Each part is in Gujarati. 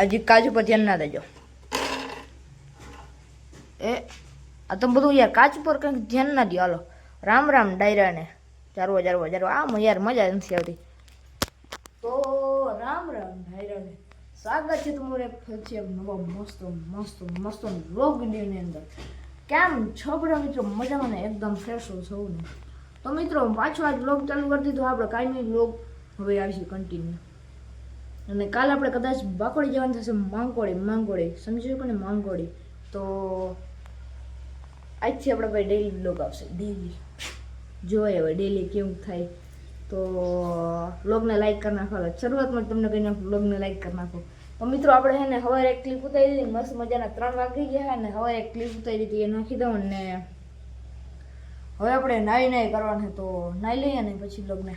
હજી કાજુ પર ધ્યાન ના દેજો. એ, આ તો બધું યાર કાચ પર કંઈક ધ્યાન ના દો હાલો, રામ રામ ડાયરાને. જારવો જારવો જારવો. આમ યાર મજા નથી આવતી. તો રામ રામ ડાયરાને. સ્વાગત છે તમારું ફરી નવો મસ્ત મસ્ત મસ્ત વ્લોગ વિડીયોની અંદર. કેમ છો બધા મિત્રો, મજામાં ને? એકદમ ફ્રેશ હો ને તો મિત્રો, પાછો આજ વ્લોગ ચાલુ કરી દીધો. આપણે કાયમી વ્લોગ હવે આવશે કન્ટિન્યુ અને કાલે આપણે કદાચ બાકોડી જવાનું થશે માંગોળી માંગોળી. સમજી શકો ને માંગોળી? તો આજથી આપણે ભાઈ ડેલી બ્લોગ આવશે. ડેલી જોઈએ હવે ડેલી કેવું થાય. તો બ્લોગને લાઈક કરી નાખો શરૂઆતમાં તમને કહીને બ્લોગને લાઈક કરી નાખો. તો મિત્રો, આપણે છે ને હવે એક ક્લિપ ઉતારી દીધી. મસ્ત મજાના ત્રણ વાગી ગયા અને હવે એક ક્લિપ ઉતારી દીધી. એ નાખી દઉં ને હવે આપણે નાઈ નાઈ કરવાનું. તો નાઈ લઈએ ને પછી બ્લોગને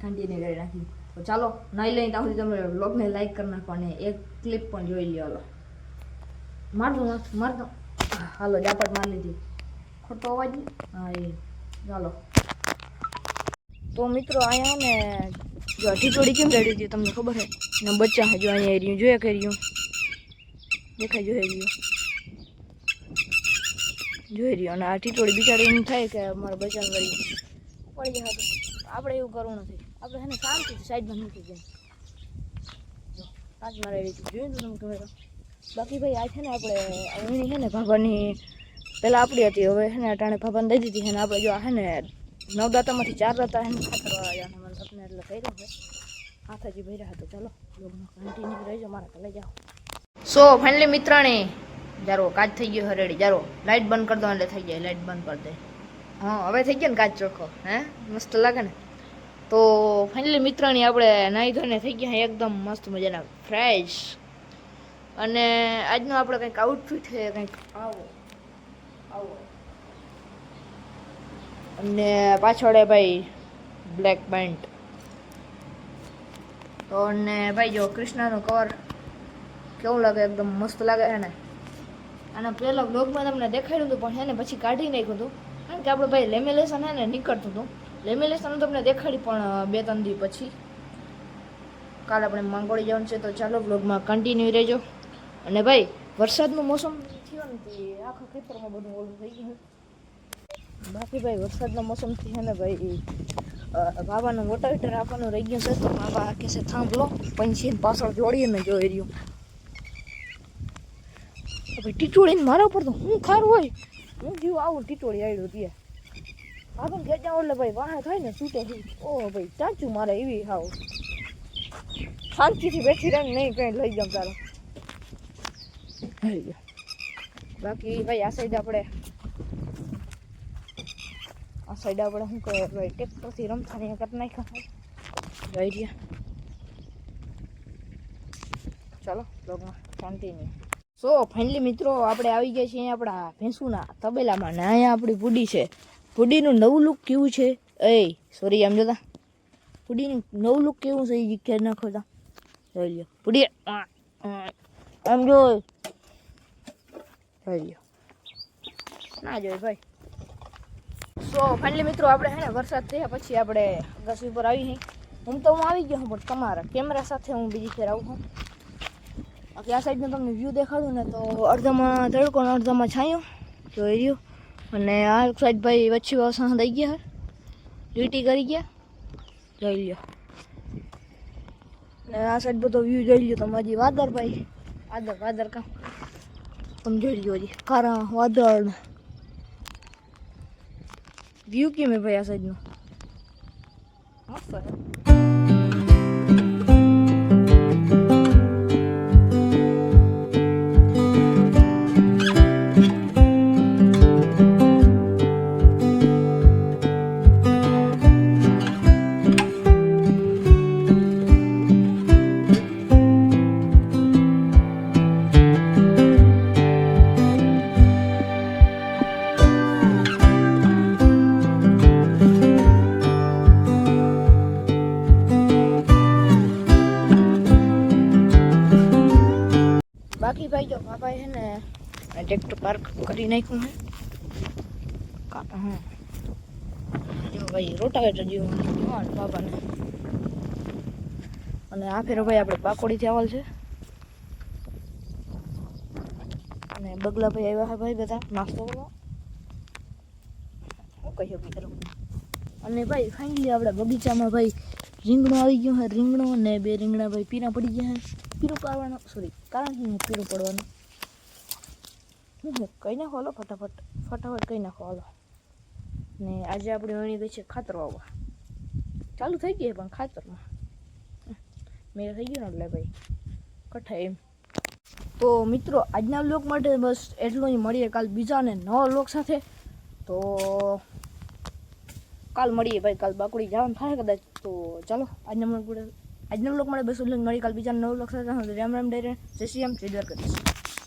કન્ટિન્યુ કરી નાખી તો ચાલો નાઈ લઈને ત્યાં સુધી તમે બ્લોગને લાઈક કરી નાખો અને એક ક્લિપ પણ જોઈ લ્યો, હાલો. માર દો માર માર દો હાલો જાપટ માર લીધી. ખોટો અવાજ હા, એ. ચાલો. તો મિત્રો, અહીંયા ને જો આ કેમ રેડી હતી તમને ખબર છે ને બચ્ચા હજુ અહીંયા રહ્યું, જોયા કે રહ્યું? દેખાય જોઈ રહ્યું. જોઈ રહ્યું. અને આ ટીટોળી બિચારી એમ થાય કે મારા બચ્ચાને વળી પડી જાય આપણે એવું કરવું નથી. આપણે એને શાંતિથી સાઈડમાં મૂકી જાય જો મારે હતી જોયું તું તમે કેમેરા બાકી ભાઈ, આ છે ને આપણે એની છે ને ભાભાની પહેલાં આપણી હતી, હવે છે ને અટાણે ભાભાને દઈ દીધી છે ને આપણે જો આ છે ને નવ દાંતામાંથી ચાર દાતા એને ખાતરવાળા ખાતર વાળા મને સપને એટલે કર્યો છે. હાથ હજી ભર્યા હતા ચાલો કન્ટિન્યુ રહેજો, મારા તો લઈ જાઓ. સો ફાઇનલી મિત્રાણી, જારો કાચ થઈ ગયો હરેડી જારો. લાઇટ બંધ કરી દો એટલે થઈ જાય લાઇટ બંધ કરી દે. હા, હવે થઈ ગયો ને કાચ ચોખ્ખો, હે? મસ્ત લાગે ને. તો ફાઇનલી મિત્રની આપણે નાહી ધોઈને થઈ ગયા, એકદમ મસ્ત મજાના ફ્રેશ અને આજનો આપણે કંઈક આઉટફિટ છે, કંઈક આવો આવો. અને પાછળ ભાઈ બ્લેક પેન્ટ તો અને ભાઈ જો કૃષ્ણનું કવર કેવું લાગે? એકદમ મસ્ત લાગે છે ને? અને પહેલાં બ્લોગમાં તમને દેખાડ્યું હતું, પણ છે ને, પછી કાઢી નાખ્યું હતું. કારણ કે આપણે ભાઈ લેમિલેશન હે ને નીકળતું હતું. લેમિલેશન તમને દેખાડી પણ બે ત્રણ દી પછી. કાલે આપણે માંગોળી જવાનું છે તો ચાલો બ્લોગમાં કન્ટિન્યુ રહેજો. અને ભાઈ, વરસાદનું મોસમ થયો ને તે આખા ખેતરમાં બધું ઓલું થઈ ગયું બાકી ભાઈ, વરસાદના મોસમથી છે ને ભાઈ બાબાનું મોટા હીટર આપવાનું રહી ગયું છે તો બાબા કે છે થાંભલો. પંછીને પાછળ જોડીને જોઈ રહ્યું હવે ટીટોળીને મારા ઉપર તો હું ખારું હોય? હું જીવ, આવું ટીટોળી આવ્યું ત્યાં આગળ ગયા એટલે ભાઈ વાહ થાય ને છૂટે ઓ ભાઈ, ચાચું મારે એવી હાવ. શાંતિથી બેઠી રહીને નહીં કંઈ લઈ જાઉં તારો. બાકી ભાઈ આ સાઈડ આપણે આ સાઈડ આપણે શું કહે ભાઈ ટ્રેક્ટરથી રમતાની કરી નાખ્યા જઈ રહ્યા. ચાલો બ્લોગમાં કન્ટિન્યુ સો ફાઇનલી મિત્રો, આપણે આવી ગયા છીએ આપણા ભેંસુના તબેલામાં ને અહીંયા આપણી પુડી છે. પુડીનું નવું લુક કેવું છે? એ સોરી આમ જોતા. પુડીનું નવું લુક કેવું છે એ ઘેર નાખો તા. જોઈ લ્યો. આમ જો જોઈ લ્યો. ના જોઈ ભાઈ. સો ફાઇનલી મિત્રો, આપણે હે ને વરસાદ થયા પછી આપણે અગાસી ઉપર આવી હું તો હું આવી ગયો હું પણ તમારા કેમેરા સાથે હું બીજી ફેર આવું છું. બાકી આ સાઈડનું તમને વ્યૂ દેખાડું ને તો અડધામાં તડકો ને અડધામાં છાંયો, જોઈ રહ્યું અને આ સાઈડ ભાઈ વચ્ચે વાસણ દઈ ગયા ડ્યુટી કરી ગયા. જોઈ લ્યો. ને આ સાઈડ બધો વ્યૂ જોઈ લ્યો તમે, હજી વાદળ ભાઈ. વાદળ વાદળ કામ. તમે જોઈ લ્યો હજી. કારા વાદળ. વ્યૂ કેમ હે ભાઈ આ સાઈડનો મસ્ત બાકી ભાઈ જો ભાભાએ છે ને ટ્રેક્ટર પાર્ક કરી નાખ્યું હે જો ભાઈ રોટાવેટર જેવું બાબાને અને આ ફેરો ભાઈ આપણે પાકોડીથી આવેલ છે. અને બગલા ભાઈ આવ્યા છે ભાઈ બધા નાસ્તો હું કહી શકું અને ભાઈ ફાઇનલી આપણે બગીચામાં ભાઈ રીંગણો આવી ગયો હે રીંગણું અને બે રીંગણા ભાઈ પીના પડી ગયા હે પીરું પાડવાનું સોરી કારણ હું પીરું પડવાનું. હું કહી નાખો, હલો, ફટાફટ ફટાફટ કહી નાખો, હાલો. ને આજે આપણે વણી ગઈ છે ખાતર વાવવા. ચાલુ થઈ ગઈ પણ ખાતરમાં. મેં થઈ ગયું ને એટલે ભાઈ કઠા એમ. તો મિત્રો, આજના લોક માટે બસ એટલું જ. મળીએ કાલ બીજા ને નવા લોક સાથે. તો કાલ મળીએ ભાઈ, કાલ બાકુડી જવાનું થાય કદાચ. તો ચાલો, આજના લોક આજના લોક મળે બસ એટલું મળી કાલ બીજા નવ બ્લોગ સાથે રામ રામ ડેરે જય શ્રી રામ, જય દ્વારકાધીશ.